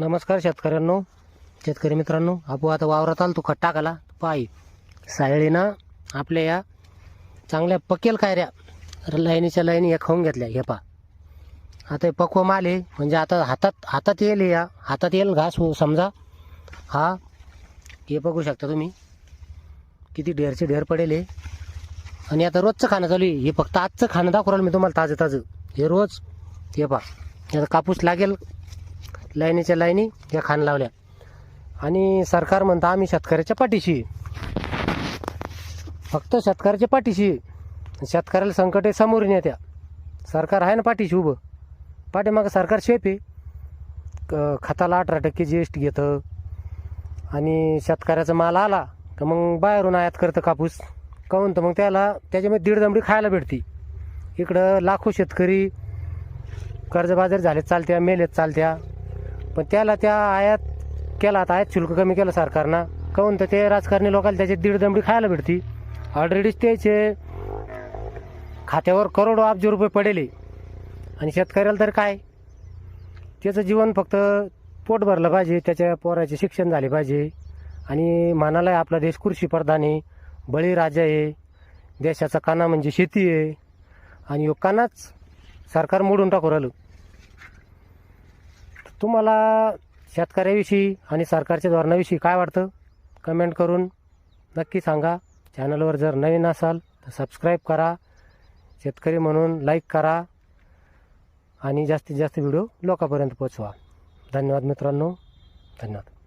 नमस्कार शेतकऱ्यांनो शेतकरी मित्रांनो आपण आता वावरात आलो तो खत टाकाला पाय सायळीनं आपल्या या चांगल्या पकेल कायऱ्या लाईनीच्या लाईनी या खाऊन घेतल्या हे पा आता हे पक्व माल आहे म्हणजे आता हातात हातात येईल या हातात येईल घास हो समजा. हा हे बघू शकता तुम्ही. किती ढेरचे ढेर पडेल हे. आणि आता रोजचं खाणं चालू आहे. हे फक्त आजचं खाणं दाखवलं मी तुम्हाला ताजं ताजं हे रोज हे पा आता कापूस लागेल लाईनीच्या लाईनी या खाण लावल्या. आणि सरकार म्हणतं आम्ही शेतकऱ्याच्या पाठीशी फक्त शेतकऱ्याच्या पाठीशी शेतकऱ्याला संकट आहे समोरून येत्या सरकार आहे ना पाठीशी उभं. पाठीमागं सरकार शेप आहे. क- खताला अठरा टक्के जी एस टी घेतं. आणि शेतकऱ्याचा माल आला तर मग बाहेरून आयात करतं कापूस. काहून? तर मग त्याला त्याच्यामध्ये दीड दमडी खायला भेटते. इकडं लाखो शेतकरी कर्जबाजार झालेत चालत्या मेलेत चालत्या. पण त्याला त्या आयात केला आता आयात शुल्क कमी केलं सरकारनं. काहून तर ते राजकारणी लोकांना त्याची दीड दमडी खायला भेटती. ऑलरेडीच त्याचे खात्यावर करोडो अब्ज रुपये पडेले. आणि शेतकऱ्याला तर काय? त्याचं जीवन फक्त पोट भरलं पाहिजे त्याच्या पोराचे शिक्षण झाले पाहिजे. आणि म्हणाला आपला देश कृषीप्रधान आहे बळीराजा आहे. देशाचा काना म्हणजे शेती आहे. आणि यो कानाच सरकार मोडून टाकू राहिलं. तुम्हाला शेतकऱ्याविषयी आणि सरकारच्या धोरणाविषयी काय वाटतं? कमेंट करून नक्की सांगा. चॅनलवर जर नवीन असाल तर सबस्क्राईब करा. शेतकरी म्हणून लाईक करा. आणि जास्तीत जास्त व्हिडिओ लोकांपर्यंत पोचवा. धन्यवाद मित्रांनो. धन्यवाद.